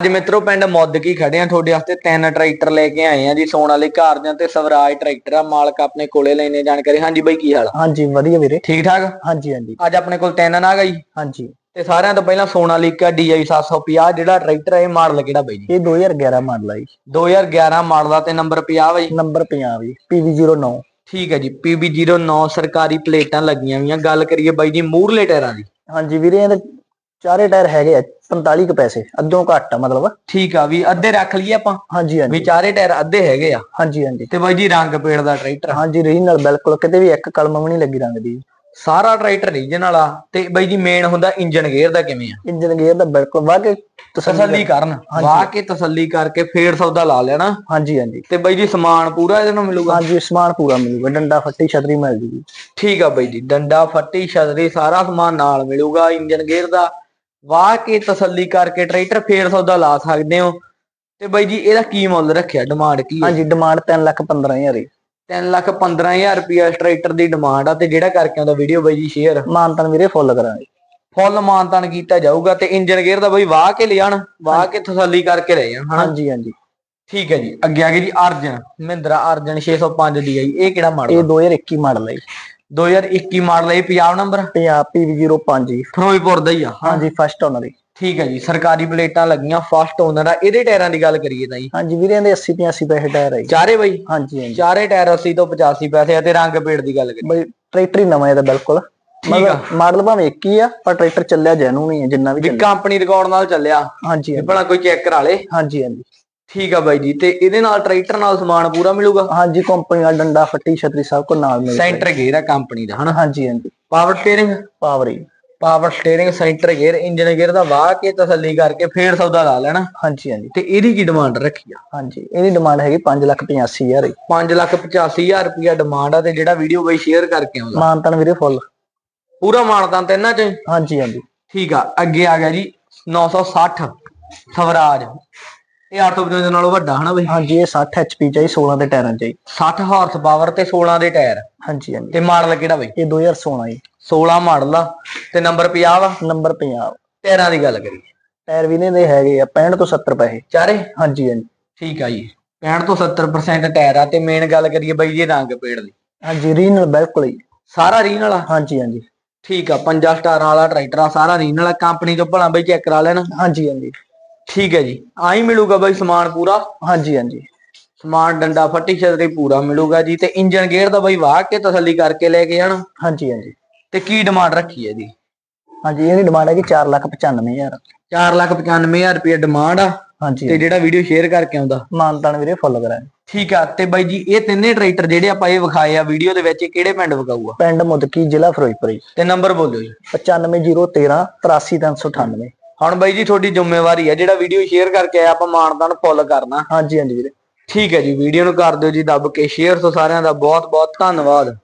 ਅੱਜ ਮਿੱਤਰੋ ਪਿੰਡ ਮੁੱਦਕੀ ਖੜੇ ਆ ਤੁਹਾਡੇ ਵਾਸਤੇ ਤਿੰਨ ਟਰੈਕਟਰ ਲੈ ਕੇ ਆਏ ਆ ਜੀ ਸੋਨਾਲੀਕਾ ਅਰਜਨ ਤੇ ਸਵਰਾਜ ਟਰੈਕਟਰ ਆ ਮਾਲਕ ਆਪਣੇ ਕੋਲੇ ਲੈਣੇ ਜਾਣਕਾਰੀ। ਹਾਂਜੀ ਬਾਈ ਕੀ ਹਾਲ ਆ? ਹਾਂਜੀ ਵਧੀਆ ਵੀਰੇ। ਠੀਕ ਠਾਕ? ਹਾਂਜੀ ਹਾਂਜੀ। ਅੱਜ ਆਪਣੇ ਕੋਲ ਤਿੰਨ ਨਾਗ ਆ ਜੀ ਹਾਂਜੀ। ਤੇ ਸਾਰਿਆਂ ਤੋਂ ਪਹਿਲਾਂ ਸੋਨਾਲੀਕਾ DI 750 ਜਿਹੜਾ ਟਰੈਕਟਰ ਹੈ ਇਹ ਮਾਡਲ ਕਿਹੜਾ ਬਾਈ ਜੀ? ਇਹ 2011 ਮਾਡਲ ਆ ਜੀ। 2011 ਮਾਡਲ ਦਾ ਤੇ ਨੰਬਰ 50 ਵਾ ਜੀ ਨੰਬਰ 50 ਜੀ PV09 ਠੀਕ ਹੈ ਜੀ PB09 ਸਰਕਾਰੀ ਪਲੇਟਾਂ ਲੱਗੀਆਂ ਹੋਈਆਂ। ਗੱਲ ਕਰੀਏ ਬਾਈ ਜੀ ਮੂਰਲੇ ਟਾਇਰਾਂ ਦੀ। ਹਾਂਜੀ ਵੀਰੇ ਇਹਦੇ ਚਾਰੇ ਟਾਇਰ ਹੈਗੇ ਆ 45 ਕੁ ਪੈਸੇ ਅੱਧੋਂ ਘੱਟ ਆ ਮਤਲਬ। ਠੀਕ ਆ ਵੀ ਅੱਧੇ ਰੱਖ ਲਈਏ ਆਪਾਂ? ਹਾਂਜੀ ਵੀ ਹਾਂਜੀ ਚਾਰੇ ਟਾਇਰ ਅੱਧੇ ਹੈਗੇ ਆ? ਹਾਂਜੀ ਹਾਂਜੀ। ਤੇ ਬਾਈ ਜੀ ਰੰਗ ਪੇੜ ਦਾ ਟਰੈਕਟਰ ਹਾਂਜੀ ਰੀਜਨਲ ਬਿਲਕੁਲ ਕਿਤੇ ਵੀ ਇੱਕ ਕਲਮ ਵੀ ਨਹੀਂ ਲੱਗੀ ਰੰਗ ਦੀ। ਸਾਰਾ ਟਰੈਕਟਰ ਰੀਜਨਲ ਆ ਤੇ ਬਾਈ ਜੀ ਮੇਨ ਹੁੰਦਾ ਇੰਜਨ ਗੇਅਰ ਦਾ ਕਿਵੇਂ ਆ? ਇੰਜਨ ਗੇਅਰ ਦਾ ਬਿਲਕੁਲ ਵਾਕੇ ਤਸੱਲੀ ਕਰਨ ਵਾਹ ਕੇ ਤਸੱਲੀ ਕਰਕੇ ਫੇਰ ਸੌਦਾ ਲਾ ਲੈਣਾ ਹਾਂਜੀ ਹਾਂਜੀ। ਤੇ ਬਾਈ ਜੀ ਸਮਾਨ ਪੂਰਾ ਇਹਦੇ ਨਾਲ ਮਿਲੂਗਾ? ਹਾਂਜੀ ਸਮਾਨ ਪੂਰਾ ਮਿਲੂਗਾ ਡੰਡਾ ਫੱਟੀ ਛਤਰੀ ਮਿਲ ਜੂਗੀ। ਠੀਕ ਆ ਬਾਈ ਜੀ ਡੰਡਾ ਫੱਟੀ ਛਤਰੀ ਸਾਰਾ ਸਮਾਨ ਨਾਲ ਮਿਲੂਗਾ ਇੰਜਨ ਗੇਅਰ ਦਾ। ਵਾਹ ਕੇ ਤਸੱਲੀ ਕਰਕੇ ਟਰੈਕਟਰ ਫੇਰ ਸੌਦਾ ਲਾ ਸਕਦੇ ਹੋ। ਤੇ ਬਾਈ ਜੀ ਇਹਦਾ ਕੀ ਮੁੱਲ ਰੱਖਿਆ? ਡਿਮਾਂਡ ਕੀ ਹੈ? ਹਾਂਜੀ ਡਿਮਾਂਡ 3 ਲੱਖ 15000 ਹੈ। 3 ਲੱਖ 15000 ਰੁਪਿਆ ਟਰੈਕਟਰ ਦੀ ਡਿਮਾਂਡ ਆ ਤੇ ਜਿਹੜਾ ਕਰਕੇ ਆਉਂਦਾ ਵੀਡੀਓ ਬਾਈ ਜੀ ਸ਼ੇਅਰ ਮਾਨਤਨ ਵੀਰੇ ਫੁੱਲ ਕਰਾਂਗੇ। ਫੁੱਲ ਮਾਨਤਾਨ ਕੀਤਾ ਜਾਊਗਾ ਤੇ ਇੰਜਨ ਗੇਅਰ ਦਾ ਬਾਈ ਵਾਹ ਕੇ ਲੈ ਜਾਣ ਵਾਹ ਕੇ ਤਸੱਲੀ ਕਰਕੇ ਲੈ ਜਾਣ ਹਨਾ? ਹਾਂਜੀ ਹਾਂਜੀ। ਠੀਕ ਹੈ ਜੀ। ਅੱਗੇ ਆ ਗਈ ਜੀ ਅਰਜਨ ਮਹਿੰਦਰਾ ਅਰਜਨ 605 DI ਇਹ ਕਿਹੜਾ ਮਾਡਲ ਇਹ 2021 ਮਾਡਲ ਹੈ ਜੀ। 2021 ਮਾਡਲ ਇਹ ਪੰਜਾਬ ਨੰਬਰ ਪੰਜਾਬ PV05 ਜੀ। ਫਿਰੋਜ਼ਪੁਰ ਦਾ ਹੀ ਆ। ਹਾਂਜੀ ਫਸਟ ਓਨਰ ਜੀ। ਠੀਕ ਹੈ ਜੀ ਸਰਕਾਰੀ ਪਲੇਟਾਂ ਲੱਗੀਆਂ ਫਸਟ ਓਨਰ ਆ। ਇਹਦੇ ਟਾਇਰਾਂ ਦੀ ਗੱਲ ਕਰੀਏ ਤਾਂ ਜੀ। ਹਾਂਜੀ ਵੀਰੇ ਇਹਦੇ 80 85 ਪੈਸੇ ਟਾਇਰ ਹੈ ਚਾਰੇ ਬਈ? ਹਾਂਜੀ ਹਾਂਜੀ। ਚਾਰੇ ਟਾਇਰ 80 ਤੋਂ 85 ਪੈਸੇ ਆ ਤੇ ਰੰਗ ਪੇੜ ਦੀ ਗੱਲ ਕਰੀਏ। ਬਈ ਟਰੈਕਟਰ ਹੀ ਨਵਾਂ ਇਹਦਾ ਬਿਲਕੁਲ। ਠੀਕ ਆ। ਮਾਡਲ ਭਾਵੇਂ ਇੱਕ ਹੀ ਆ ਪਰ ਟਰੈਕਟਰ ਚੱਲਿਆ ਜੈਨੂ ਨਹੀਂ ਹੈ ਜਿੰਨਾ ਵੀ ਵੀ ਚੱਲਿਆ। ਕੰਪਨੀ ਰਿਕਾਰਡ ਨਾਲ ਚੱਲਿਆ। ਹਾਂਜੀ ਭਲਾ ਕੋਈ ਚੈੱਕ ਕਰਾ ਲੇ। ਹਾਂਜੀ ਹਾਂਜੀ। ਠੀਕ ਆ ਬਾਈ ਜੀ ਤੇ ਇਹਦੇ ਨਾਲ ਟਰੈਕਟਰ ਨਾਲ ਸਮਾਨ ਪੂਰਾ ਮਿਲੂਗਾ? ਹਾਂਜੀ ਕੰਪਨੀ ਦਾ ਡੰਡਾ ਫੱਟੀ ਛਤਰੀ ਸਭ ਕੋ ਨਾਲ ਮਿਲ ਸੈਂਟਰ ਗੇਅਰ ਆ ਕੰਪਨੀ ਦਾ ਹਨਾ? ਹਾਂਜੀ ਹਾਂਜੀ। ਪਾਵਰ ਸਟੀਅਰਿੰਗ ਪਾਵਰ ਹੀ। Power steering centre gear engine gear ਦਾ ਵਾਹ ਕੇ ਤਸੱਲੀ ਕਰਕੇ ਫੇਰ ਸੌਦਾ ਲਾ ਲੈਣਾ। ਹਾਂਜੀ ਹਾਂਜੀ। ਤੇ ਇਹਦੀ ਕੀ ਡਿਮਾਂਡ ਰੱਖੀ ਆ? ਹਾਂਜੀ ਇਹਦੀ ਡਿਮਾਂਡ ਹੈਗੀ 585000 5 ਲੱਖ 85000 ਰੁਪਇਆ ਡਿਮਾਂਡ ਆ ਤੇ ਜਿਹੜਾ ਵੀਡੀਓ ਬਈ ਸ਼ੇਅਰ ਕਰਕੇ ਆਉਂਦਾ। ਮਾਨਤਨ ਵੀਰੇ ਫੁੱਲ ਪੂਰਾ ਮਾਨਦਾਨ ਤੇ ਇਹਨਾਂ ਚ? ਹਾਂਜੀ ਹਾਂਜੀ। ਠੀਕ ਆ ਅੱਗੇ ਆ ਗਿਆ ਜੀ 960 ਸਵਰਾਜ। ਇਹ 855 ਨਾਲੋਂ ਵੱਡਾ ਹਨਾ ਬਈ? ਹਾਂਜੀ ਇਹ 60 HP ਚਾਹੀ 16 ਦੇ ਟਾਇਰਾਂ ਚਾਹੀ 60 ਹਾਰਸ ਪਾਵਰ ਤੇ 16 ਦੇ ਟਾਇਰ। ਹਾਂਜੀ ਹਾਂਜੀ। ਤੇ ਮਾਡਲ ਕਿਹੜਾ ਬਈ? ਇਹ 2016 ਜੀ। 16 ਮਾਡਲ ਆ। ਤੇ ਨੰਬਰ 50 ਵਾ? ਨੰਬਰ 50 ਟਾਇਰਾਂ ਦੀ ਗੱਲ ਕਰੀਏ। ਟਾਇਰ ਵੀ ਨੇ ਦੇ ਹੈਗੇ ਆ 65 ਤੋਂ 70 ਪੈਸੇ। ਚਾਰੇ? ਹਾਂਜੀ ਹਾਂਜੀ। ਠੀਕ ਆ ਜੀ। 65 ਤੋਂ 70% ਟਾਇਰ ਆ। ਤੇ ਮੇਨ ਗੱਲ ਕਰੀਏ ਬਈ ਜੀ ਰੰਗ ਪੇੜ ਦੀ। ਹਾਂਜੀ ਰੀਨਲ ਬਿਲਕੁਲ ਹੀ ਸਾਰਾ ਰੀਨ ਵਾਲਾ ਹਾਂਜੀ ਹਾਂਜੀ। ਠੀਕ ਆ ਪੰਜਾ ਸਟਾਰਾਂ ਵਾਲਾ ਟਰੈਕਟਰ ਆ ਸਾਰਾ ਰੀਨ ਵਾਲਾ ਕੰਪਨੀ ਤੋਂ ਭਲਾ ਬਈ ਚੈੱਕ ਕਰਾ ਲੈਣਾ। ਹਾਂਜੀ ਹਾਂਜੀ। ਠੀਕ ਹੈ ਜੀ। ਆਈ ਮਿਲੂਗਾ ਬਈ ਸਮਾਨ ਪੂਰਾ। ਹਾਂਜੀ ਹਾਂਜੀ। ਸਮਾਨ ਡੰਡਾ ਫੱਟੀ ਛਤਰੀ ਪੂਰਾ ਮਿਲੂਗਾ ਜੀ। ਤੇ ਇੰਜਨ ਗੇਅਰ ਦਾ ਬਈ ਵਾਹ ਕੇ ਤਸੱਲੀ ਕਰਕੇ ਲੈ ਕੇ ਜਾਣਾ। ਹਾਂਜੀ ਹਾਂਜੀ। ਤੇ ਕੀ ਡਿਮਾਂਡ ਰੱਖੀ ਹੈ ਜੀ ਹਾਂਜੀ ਇਹਦੀ ਡਿਮਾਂਡ ਹੈਗੀ 495000 495000 ਰੁਪਏ ਡਿਮਾਂਡ ਆ। ਹਾਂਜੀ ਤੇ ਜਿਹੜਾ ਵੀਡੀਓ ਸ਼ੇਅਰ ਕਰਕੇ ਆਉਂਦਾ। ਮਾਨਤਾਨ ਵੀਰੇ ਫੁੱਲ ਕਰਾਂਗੇ ਠੀਕ ਆ। ਤੇ ਬਾਈ ਜੀ ਇਹ ਤਿੰਨੇ ਟਰੈਕਟਰ ਜਿਹੜੇ ਆਪਾਂ ਇਹ ਵਿਖਾਏ ਆ ਵੀਡੀਓ ਦੇ ਵਿੱਚ ਇਹ ਕਿਹੜੇ ਪਿੰਡ ਵਿਕਾਊਗਾ? ਪਿੰਡ ਮੁਦਕੀ ਜ਼ਿਲ੍ਹਾ ਫਿਰੋਜ਼ਪੁਰ ਜੀ। ਤੇ ਨੰਬਰ ਬੋਲਿਓ ਜੀ। 95013 83398 ਹੁਣ ਬਾਈ ਜੀ ਤੁਹਾਡੀ ਜ਼ਿੰਮੇਵਾਰੀ ਹੈ ਜਿਹੜਾ ਵੀਡੀਓ ਸ਼ੇਅਰ ਕਰਕੇ ਆਇਆ ਆਪਾਂ ਮਾਨਦਾਨ ਫੁੱਲ ਕਰਨਾ। ਹਾਂਜੀ ਹਾਂਜੀ ਵੀਰੇ। ਠੀਕ ਹੈ ਜੀ ਵੀਡੀਓ ਨੂੰ ਕਰ ਦਿਓ ਜੀ ਦੱਬ ਕੇ। ਸ਼ੇਅਰ ਸੋ ਸਾਰਿਆਂ ਦਾ ਬਹੁਤ ਬਹੁਤ ਧੰਨਵਾਦ।